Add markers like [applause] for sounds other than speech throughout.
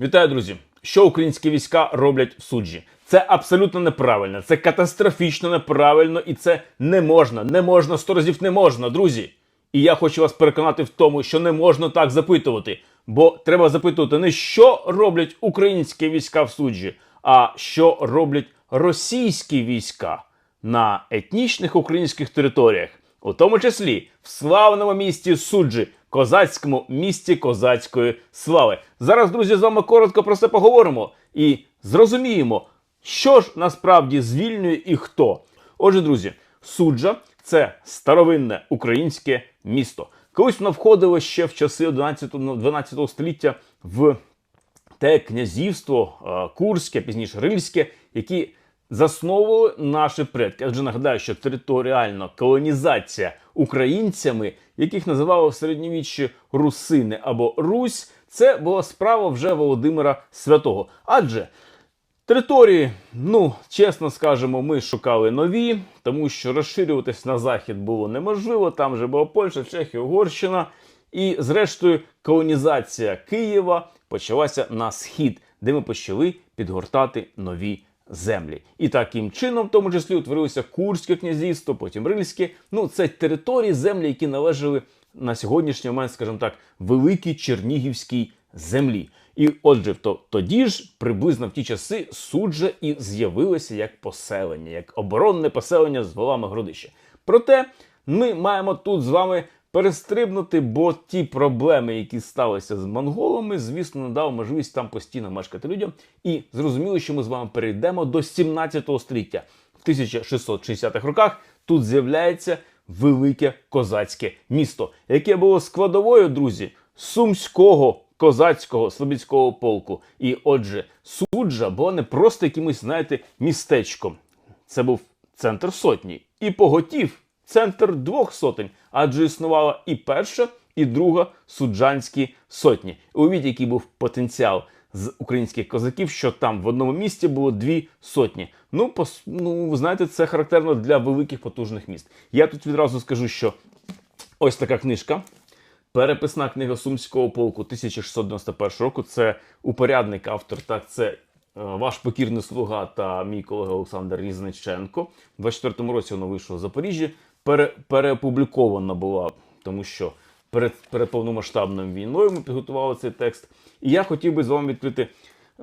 Вітаю, друзі! Що українські війська роблять в суджі? Це абсолютно неправильно, це катастрофічно неправильно, і це не можна. Не можна сто разів не можна, друзі. І я хочу вас переконати в тому, що не можна так запитувати. Бо треба запитувати не що роблять українські війська в суджі, а що роблять російські війська на етнічних українських територіях, у тому числі в славному місті Суджі, козацькому місті козацької слави. Зараз, друзі, з вами коротко про це поговоримо і зрозуміємо, що ж насправді звільнює і хто. Отже, друзі, суджа це старовинне українське місто. Колись воно входило ще в часи 11-12 століття в те князівство е, Курське, пізніше Рильське, які засновували наші предки. Адже нагадаю, що територіальна колонізація українцями, яких називали в середньовіччі русини або Русь, це була справа вже Володимира Святого. Адже Території, ну чесно скажемо, ми шукали нові, тому що розширюватись на захід було неможливо. Там вже була Польща, Чехія, Угорщина. І, зрештою, колонізація Києва почалася на схід, де ми почали підгортати нові землі. І таким чином, в тому числі, утворилося Курське князівство, потім Рильське. Ну, це території землі, які належали на сьогоднішній момент, скажімо так, великій Чернігівській землі. І отже, то тоді ж приблизно в ті часи суджа і з'явилося як поселення, як оборонне поселення з волами Городища. Проте ми маємо тут з вами перестрибнути, бо ті проблеми, які сталися з монголами, звісно, не дав можливість там постійно мешкати людям. І зрозуміло, що ми з вами перейдемо до 17 століття. В 1660-х роках тут з'являється велике козацьке місто, яке було складовою, друзі, сумського козацького слобідського полку. І отже, суджа була не просто якимось, знаєте, містечком. Це був центр сотні. І поготів центр двох сотень, адже існувала і перша, і друга суджанські сотні. Уявіть, який був потенціал з українських козаків, що там в одному місті було дві сотні. Ну, пос, ну, знаєте, це характерно для великих потужних міст. Я тут відразу скажу, що ось така книжка. Переписна книга Сумського полку 1691 року. Це упорядник автор, так це е, ваш покірний слуга та мій колега Олександр Різниченко. У 24-му році воно вийшло в Запоріжжі. Пере, переопублікована була, тому що перед, перед повномасштабною війною ми підготували цей текст. І я хотів би з вами відкрити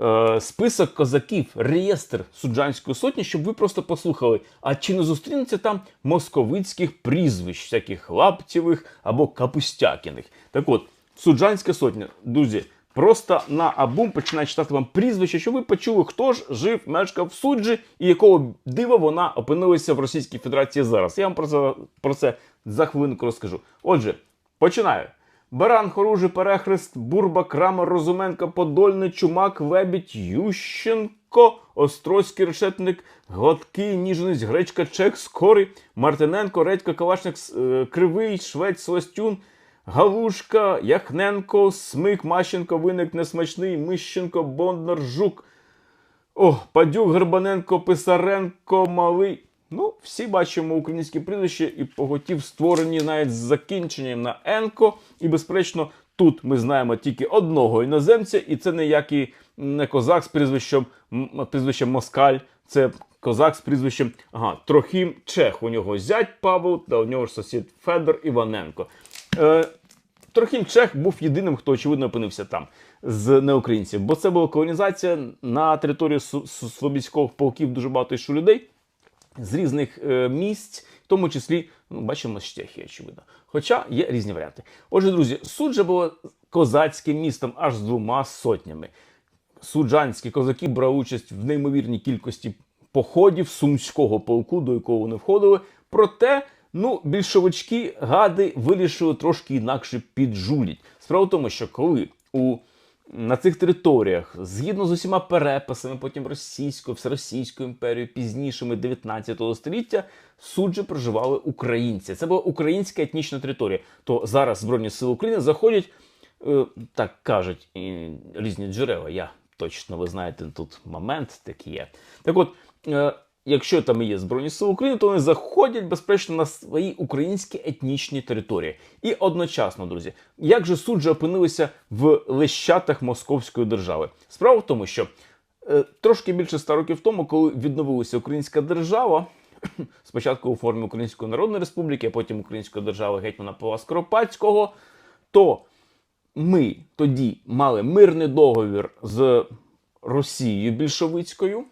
е, список козаків, реєстр суджанської сотні, щоб ви просто послухали, а чи не зустрінеться там московицьких прізвищ, всяких лаптєвих або капустякіних. Так от, суджанська сотня, друзі, просто на абум починає читати вам прізвище, щоб ви почули, хто ж жив, мешкав в суджі і якого дива вона опинилася в Російській Федерації зараз. Я вам про це, про це за хвилинку розкажу. Отже, починаю. Баран, Хоружий, Перехрест, Бурба, Крамер, Розуменко, Подольний, Чумак, Лебідь, Ющенко, Острозький решетник, Гладкий, Ніжниць, Гречка, Чек, Скорий, Мартиненко, Редька, Калашник, е, Кривий, Швець, Сластюн, Галушка, Яхненко, Смик, Мащенко, Виник, Несмачний, Мищенко, Бондар, Жук, о, Падюк, Гербаненко, Писаренко, Малий. Ну, всі бачимо українські прізвища і поготів створені навіть з закінченням на Енко. І, безперечно, тут ми знаємо тільки одного іноземця, і це ніякий не козак з прізвищем, прізвищем Москаль, це козак з прізвищем ага, Трохім Чех. У нього зять Павел та у нього ж сусід Федор Іваненко. Е, Трохім Чех був єдиним, хто очевидно опинився там з неукраїнців, бо це була колонізація на території Слобідського полків дуже багато йшло людей з різних е, місць, в тому числі, ну, бачимо, з Чехії, очевидно. Хоча є різні варіанти. Отже, друзі, суджа було козацьким містом аж з двома сотнями. Суджанські козаки брали участь в неймовірній кількості походів сумського полку, до якого вони входили. Проте, ну, більшовички гади вирішили трошки інакше піджуліть. Справа в тому, що коли у на цих територіях, згідно з усіма переписами, потім Російською, Всеросійською імперією, пізнішими 19 століття, суджі проживали українці. Це була українська етнічна територія. То зараз Збройні Сили України заходять, е, так кажуть і різні джерела. Я точно, ви знаєте, тут момент такий є. Так от, е, якщо там і є Збройні Сили України, то вони заходять безпечно на свої українські етнічні території. І одночасно, друзі, як же суджі опинилися в лещатах Московської держави? Справа в тому, що е, трошки більше ста років тому, коли відновилася українська держава, [clears throat] спочатку у формі Української Народної Республіки, а потім Української держави гетьмана Павла Скоропадського, то ми тоді мали мирний договір з Росією більшовицькою.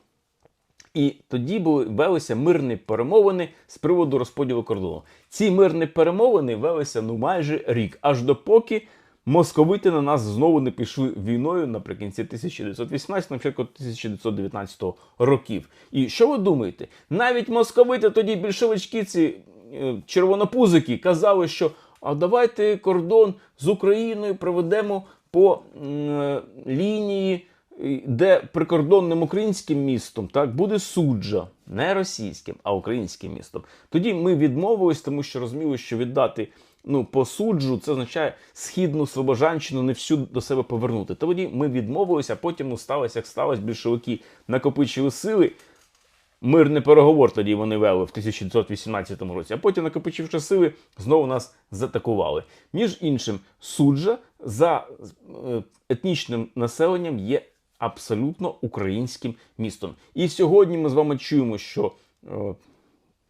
І тоді були велися мирні перемовини з приводу розподілу кордону. Ці мирні перемовини велися ну майже рік, аж допоки московити на нас знову не пішли війною наприкінці 1918, на початку 1919 років. І що ви думаєте? Навіть московити тоді більшовички, ці е, червонопузики, казали, що а давайте кордон з Україною проведемо по е, лінії де прикордонним українським містом так буде суджа, не російським, а українським містом. Тоді ми відмовились, тому що розуміли, що віддати ну по це означає східну Слобожанщину не всю до себе повернути. Тоді ми відмовилися, а потім ну, сталося, як сталося, більшовики накопичили сили. Мирний переговор тоді вони вели в 1918 році, а потім, накопичивши сили, знову нас затакували. Між іншим, суджа за е, етнічним населенням є абсолютно українським містом. І сьогодні ми з вами чуємо, що е,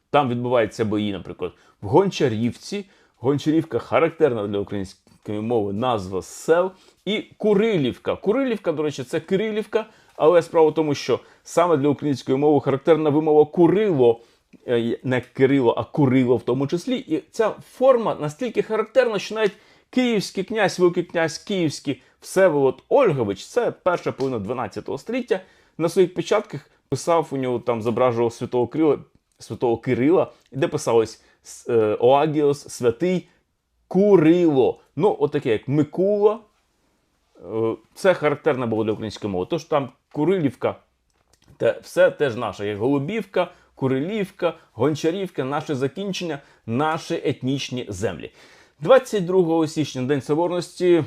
там відбуваються бої, наприклад, в Гончарівці. Гончарівка характерна для української мови назва сел. І Курилівка. Курилівка, до речі, це Кирилівка, але справа в тому, що саме для української мови характерна вимова Курило, е, не Кирило, а Курило в тому числі. І ця форма настільки характерна, що навіть київський князь, великий князь Київський Всеволод Ольгович, це перша половина 12 століття, на своїх печатках писав у нього там зображував святого Кирила, святого Кирила, де писалось е, Оагіос, святий Курило. Ну, отаке, як Микула. Е, Це характерно було для української мови. Тож там Курилівка, те, все теж наше, як Голубівка, Курилівка, Гончарівка, наше закінчення, наші етнічні землі. 22 січня, День Соборності,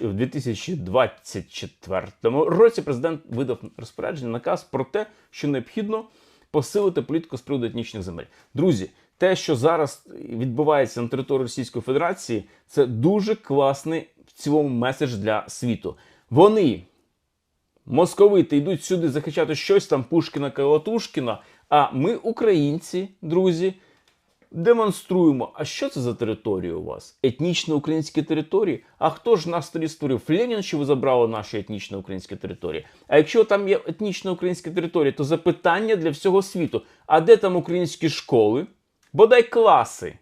в 2024 році президент видав розпорядження, наказ про те, що необхідно посилити політику з приводу етнічних земель. Друзі, те, що зараз відбувається на території Російської Федерації, це дуже класний в цілому меседж для світу. Вони московити йдуть сюди захищати щось там Пушкіна Калатушкіна. А ми, українці, друзі, демонструємо. А що це за територія у вас? Етнічно українські території? А хто ж нас тоді створив? Ленін, що ви забрали наші етнічно українські території? А якщо там є етнічно українські території, то запитання для всього світу: а де там українські школи? Бодай класи?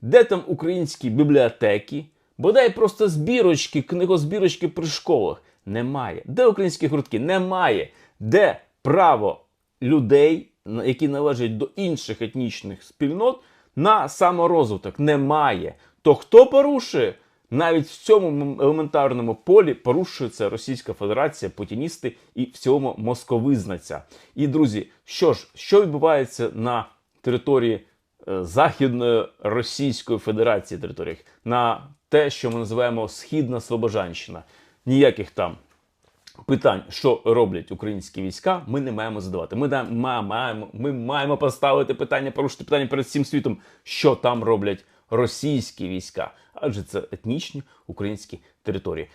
Де там українські бібліотеки? Бодай просто збірочки, книгозбірочки при школах. Немає. Де українські гуртки? Немає. Де право людей, які належать до інших етнічних спільнот, на саморозвиток? Немає. То хто порушує? Навіть в цьому елементарному полі порушується Російська Федерація, путіністи і в цілому московизнаця. І друзі, що ж, що відбувається на території е, Західної Російської Федерації територіях, на те, що ми називаємо Східна Слобожанщина. Ніяких там питань, що роблять українські війська, ми не маємо задавати. Ми, да- ма- маємо, ми маємо поставити питання, порушити питання перед всім світом, що там роблять російські війська, адже це етнічні українські території.